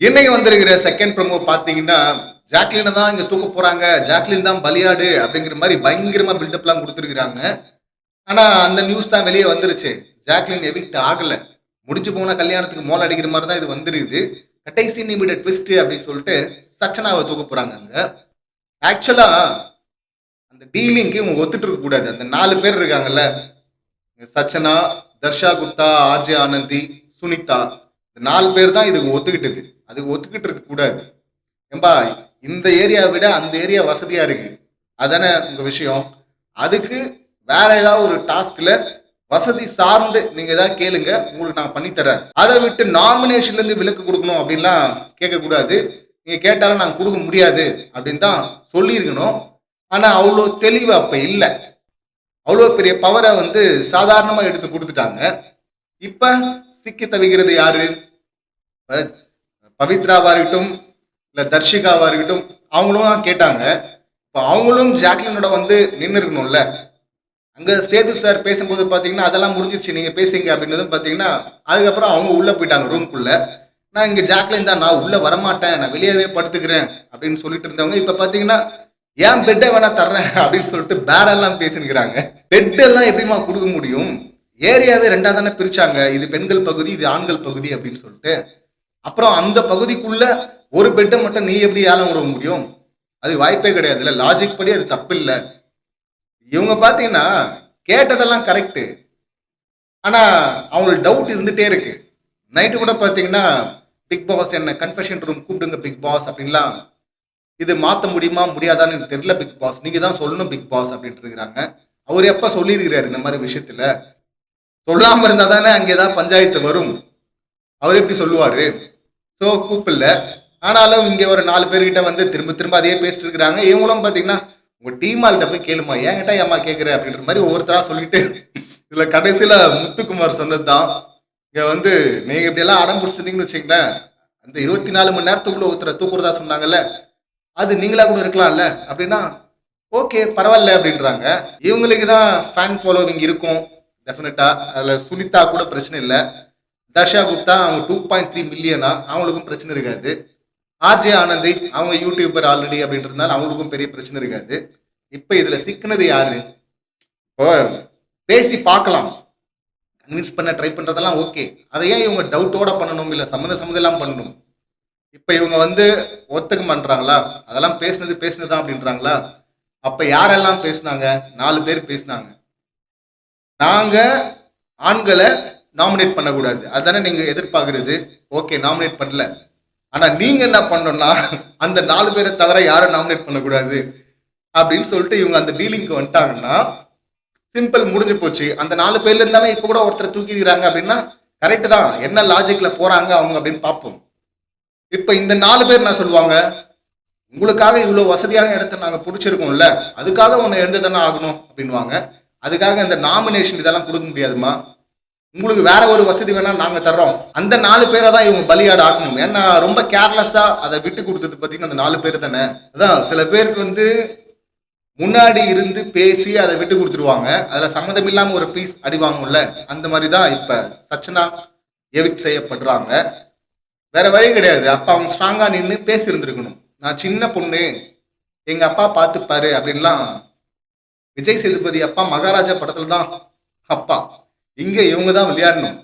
இன்னைக்கு வந்திருக்கிற second promo பார்த்தீங்கன்னா ஜாக்லினை தான் இங்கே தூக்க போகிறாங்க ஜாக்லின் தான் பலியாடு அப்படிங்கிற மாதிரி பயங்கரமாக பில்டப்லாம் கொடுத்துருக்குறாங்க. ஆனால் அந்த நியூஸ் தான் வெளியே வந்துருச்சு. ஜாக்லின் எவிக்ட் ஆகலை. முடிஞ்சு போன கல்யாணத்துக்கு மோல் அடிக்கிற மாதிரி தான் இது வந்துருக்குது. கடைசி நிமிட ட்விஸ்ட் அப்படின்னு சொல்லிட்டு சச்சனாவை தூக்க போகிறாங்க அங்கே. ஆக்சுவலாக அந்த டீலிங்க்கு இவங்க ஒத்துட்டு இருக்கக்கூடாது அந்த நாலு பேர் இருக்காங்கல்ல. சச்சனா தர்ஷா குப்தா ஆர்ஜே ஆனந்தி சுனிதா இந்த நாலு பேர் தான் இதுக்கு ஒத்துக்கிட்டது. அதுக்கு ஒத்துக்கிட்டு இருக்க கூடாது. ஏம்பா இந்த ஏரியாவை விட அந்த ஏரியா வசதியா இருக்கு. அதானே உங்க விஷயம். அதுக்கு வேற ஏதாவது ஒரு டாஸ்க்ல வசதி சார்ந்து நீங்க ஏதாவது கேளுங்க உங்களுக்கு நான் பண்ணித்தரேன் அதை விட்டு நாமினேஷன்ல இருந்து விலக்கு கொடுக்கணும் அப்படின்லாம் கேட்கக்கூடாது நீங்க கேட்டாலும் நான் கொடுக்க முடியாது அப்படின்னு தான் சொல்லியிருக்கணும். ஆனா அவ்வளோ தெளிவு அப்ப இல்லை. அவ்வளோ பெரிய பவரை வந்து சாதாரணமாக எடுத்து கொடுத்துட்டாங்க. இப்போ சிக்கி தவிக்கிறது யாரு? பவித்ராவாக இருக்கட்டும் இல்லை தர்ஷிகாவாக இருக்கட்டும் அவங்களும் தான் கேட்டாங்க. இப்போ அவங்களும் ஜாக்லினோட வந்து நின்று இருக்கணும்ல அங்கே சேது சார் பேசும்போது பார்த்தீங்கன்னா அதெல்லாம் முடிஞ்சிருச்சு நீங்கள் பேசுங்க அப்படின்றதும் பார்த்தீங்கன்னா அதுக்கப்புறம் அவங்க உள்ளே போயிட்டாங்க ரூம்குள்ளே. நான் இங்கே ஜாக்லின் தான் நான் உள்ளே வரமாட்டேன் நான் வெளியவே படுத்துக்கிறேன் அப்படின்னு சொல்லிட்டு இருந்தவங்க இப்போ பார்த்தீங்கன்னா ஏன் பெட்டை வேணா தர்றேன் அப்படின்னு சொல்லிட்டு பேரெல்லாம் பேசினுக்கிறாங்க. பெட் எல்லாம் எப்படிமா கொடுக்க முடியும்? ஏரியாவே ரெண்டா தானே பிரிச்சாங்க. இது பெண்கள் பகுதி இது ஆண்கள் பகுதி அப்படின்னு சொல்லிட்டு. அப்புறம் அந்த பகுதிக்குள்ள ஒரு பெட்டை மட்டும் நீ எப்படி ஏலம் விட முடியும்? அது வாய்ப்பே கிடையாதுல்ல லாஜிக் படி அது தப்பு இல்லை இவங்க பார்த்தீங்கன்னா கேட்டதெல்லாம் கரெக்டு ஆனால் அவங்களுக்கு டவுட் இருந்துகிட்டே இருக்கு. நைட்டு கூட பார்த்தீங்கன்னா பிக் பாஸ் என்ன கன்ஃபெஷன் ரூம் கூப்பிடுங்க பிக் பாஸ் அப்படின்லாம். இது மாற்ற முடியுமா முடியாதான்னு எனக்கு தெரியல பிக் பாஸ் நீங்கள் தான் சொல்லணும் பிக் பாஸ் அப்படின்ட்டு இருக்கிறாங்க. அவர் எப்போ சொல்லியிருக்கிறாரு இந்த மாதிரி விஷயத்தில்? சொல்லாமல் இருந்தால் தானே அங்கே ஏதாவது பஞ்சாயத்து வரும். அவர் எப்படி சொல்லுவார்? ஸோ கூப்பிடல. ஆனாலும் இங்கே ஒரு நாலு பேர்கிட்ட வந்து திரும்ப திரும்ப அதே பேசிட்டு இருக்கிறாங்க. இவங்களும் பார்த்தீங்கன்னா உங்கள் டீமால்கிட்ட போய் கேளுமா ஏங்கிட்ட ஏமா கேட்குற அப்படின்ற மாதிரி ஒவ்வொருத்தரா சொல்லிட்டு இதில் கடைசியில் முத்துக்குமார் சொன்னது தான் இங்கே வந்து நீங்கள் இப்படியெல்லாம் அடம் பிடிச்சிருந்தீங்கன்னு வச்சிங்களேன் அந்த இருபத்தி நாலு மணி நேரத்துக்குள்ள ஒருத்தரை தூக்குறதா சொன்னாங்கல்ல அது நீங்களாக கூட இருக்கலாம்ல? அப்படின்னா ஓகே பரவாயில்ல அப்படின்றாங்க. இவங்களுக்கு தான் ஃபேன் ஃபாலோவிங் இருக்கும் டெஃபினட்டாக அதில் சுனிதா கூட பிரச்சனை இல்லை. தர்ஷா குப்தா அவங்க டூ பாயிண்ட் த்ரீ மில்லியனா அவங்களுக்கும் பிரச்சனை இருக்காது. ஆர்ஜே ஆனந்தி அவங்க யூடியூபர் ஆல்ரெடி அப்படின்றதுனால அவங்களுக்கும் பெரிய பிரச்சனை இருக்காது. இப்போ இதில் சிக்கினது யாரு? இப்போ பேசி பார்க்கலாம். கன்வின்ஸ் பண்ண ட்ரை பண்ணுறதெல்லாம் ஓகே அதை ஏன் இவங்க டவுட்டோட பண்ணணும்? இல்லை சம்மந்த சம்மந்தெல்லாம் பண்ணணும்? இப்போ இவங்க வந்து ஒத்துக்க மாட்றாங்களா? அதெல்லாம் பேசுனது பேசுனதுதான் அப்படின்றாங்களா? அப்போ யாரெல்லாம் பேசுனாங்க? நாலு பேர் பேசுனாங்க. நாங்கள் ஆண்களை நாமினேட் பண்ணக்கூடாது. அதுதானே நீங்கள் எதிர்பார்க்குறது? ஓகே நாமினேட் பண்ணல. ஆனால் நீங்கள் என்ன பண்ணணும்னா அந்த நாலு பேரை தவிர யாரும் நாமினேட் பண்ணக்கூடாது. அப்படின்னு சொல்லிட்டு இவங்க அந்த டீலிங்க்கு வந்துட்டாங்கன்னா சிம்பிள் முடிஞ்சு போச்சு. அந்த நாலு பேர்ல இருந்தாலே இப்போ கூட ஒருத்தர் தூக்கிக்கிறாங்க அப்படின்னா கரெக்டு தான். என்ன லாஜிக்கில் போகிறாங்க அவங்க அப்படின்னு பார்ப்போம். இப்போ இந்த நாலு பேர் என்ன சொல்லுவாங்க? உங்களுக்காக இவ்வளோ வசதியான இடத்த நாங்கள் பிடிச்சிருக்கோம்ல. அதுக்காக ஒன்று எழுந்து தானே ஆகணும்? அப்படின்வாங்க அதுக்காக இந்த நாமினேஷன் இதெல்லாம் கொடுக்க முடியாதுமா உங்களுக்கு வேற ஒரு வசதி வேணா நாங்க தர்றோம். அந்த நாலு பேரை தான் இவங்க பலியாடு ஆக்கணும். ஏன்னா ரொம்ப கேர்லெஸ்ஸா அதை விட்டு கொடுத்தது பார்த்தீங்கன்னா அந்த நாலு பேர் தானே? அதான் சில பேருக்கு வந்து முன்னாடி இருந்து பேசி அதை விட்டு கொடுத்துருவாங்க. அதுல சம்மந்தம் இல்லாம ஒரு பீஸ் அடி வாங்கும்ல அந்த மாதிரி தான் இப்ப சச்சனா எவிக்ட் செய்யப்படுறாங்க. வேற வழி கிடையாது. அப்பா அவங்க ஸ்ட்ராங்கா நின்று பேசியிருந்துருக்கணும். நான் சின்ன பொண்ணு எங்க அப்பா பார்த்துப்பாரு அப்படின்லாம் விஜய் சேதுபதி அப்பா மகாராஜா படத்துல தான் அப்பா. இங்கே இவங்க தான் விளையாடணும்.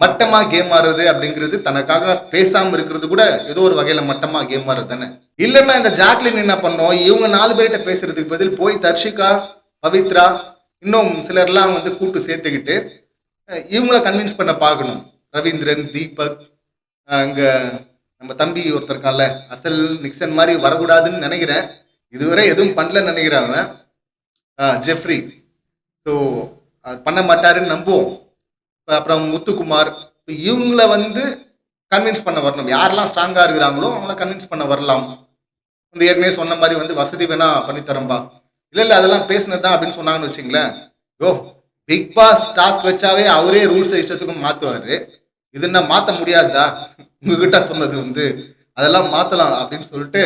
மட்டமா கேம் ஆடுறது அப்படிங்கிறது தனக்காக பேசாம இருக்கிறது கூட ஏதோ ஒரு வகையில மட்டமா கேம் ஆடுறது தானே. இல்லைன்னா இந்த ஜாக்லின் என்ன பண்ணோம் இவங்க நாலு பேர்கிட்ட பேசுறதுக்கு பதில் போய் தர்ஷிகா பவித்ரா இன்னும் சிலர்லாம் வந்து கூட்டு சேர்த்துக்கிட்டு இவங்கள கன்வின்ஸ் பண்ண பார்க்கணும். ரவீந்திரன் தீபக் அங்கே நம்ம தம்பி ஒருத்தர் இருக்கான்ல அசல் நிக்சன் மாதிரி வரக்கூடாதுன்னு நினைக்கிறேன். இதுவரை எதுவும் பண்ணலன்னு நினைக்கிறேன் அவன். ஜெஃப்ரி. ஸோ பண்ண மாட்டாருன்னு நம்புவோம். இப்போ அப்புறம் முத்துக்குமார் இப்போ இவங்கள வந்து கன்வின்ஸ் பண்ண வரணும். யாரெல்லாம் ஸ்ட்ராங்காக இருக்கிறாங்களோ அவங்கள கன்வின்ஸ் பண்ண வரலாம். இந்த ஏற்கனவே சொன்ன மாதிரி வந்து வசதி வேணா பண்ணித்தரம்பா இல்லை இல்லை அதெல்லாம் பேசினது தான் அப்படின்னு சொன்னாங்கன்னு வச்சுங்களேன். யோ பிக் பாஸ் டாஸ்க் வச்சாவே அவரே ரூல்ஸை இஷ்டத்துக்கும் மாற்றுவார் இது என்ன மாற்ற முடியாதா? உங்ககிட்ட சொன்னது வந்து அதெல்லாம் மாற்றலாம் அப்படின்னு சொல்லிட்டு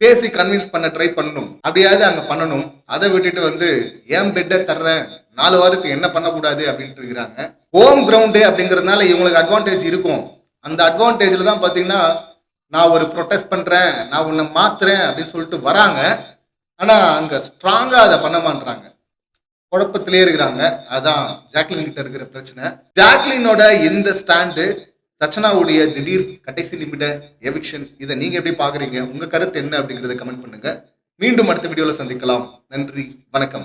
பேசி கன்வின்ஸ் பண்ண ட்ரை பண்ணணும். அப்படியாவது அங்கே பண்ணணும். அதை விட்டுட்டு வந்து ஏன் பெட்டை தர்றேன். நாலு வாரத்துக்கு என்ன பண்ணக்கூடாது அப்படின்ட்டு இருக்கிறாங்க. ஹோம் கிரவுண்டு அப்படிங்கிறதுனால இவங்களுக்கு அட்வான்டேஜ் இருக்கும். அந்த அட்வான்டேஜில் தான் பார்த்தீங்கன்னா நான் ஒரு ப்ரொட்டஸ்ட் பண்ணுறேன் நான் உன்னை மாத்துறேன் அப்படின்னு சொல்லிட்டு வராங்க. ஆனால் அங்கே ஸ்ட்ராங்காக அதை பண்ண மாட்டாங்க குழப்பத்திலே இருக்கிறாங்க. அதான் ஜாக்லின் கிட்ட இருக்கிற பிரச்சனை. ஜாக்லினோட இந்த ஸ்டாண்டு சச்சனாவுடைய திடீர் கடைசி நிமிட எவிக்ஷன் இதை நீங்கள் எப்படி பார்க்குறீங்க உங்கள் கருத்து என்ன அப்படிங்கிறத கமெண்ட் பண்ணுங்கள் மீண்டும் அடுத்த வீடியோவில் சந்திக்கலாம். நன்றி வணக்கம்.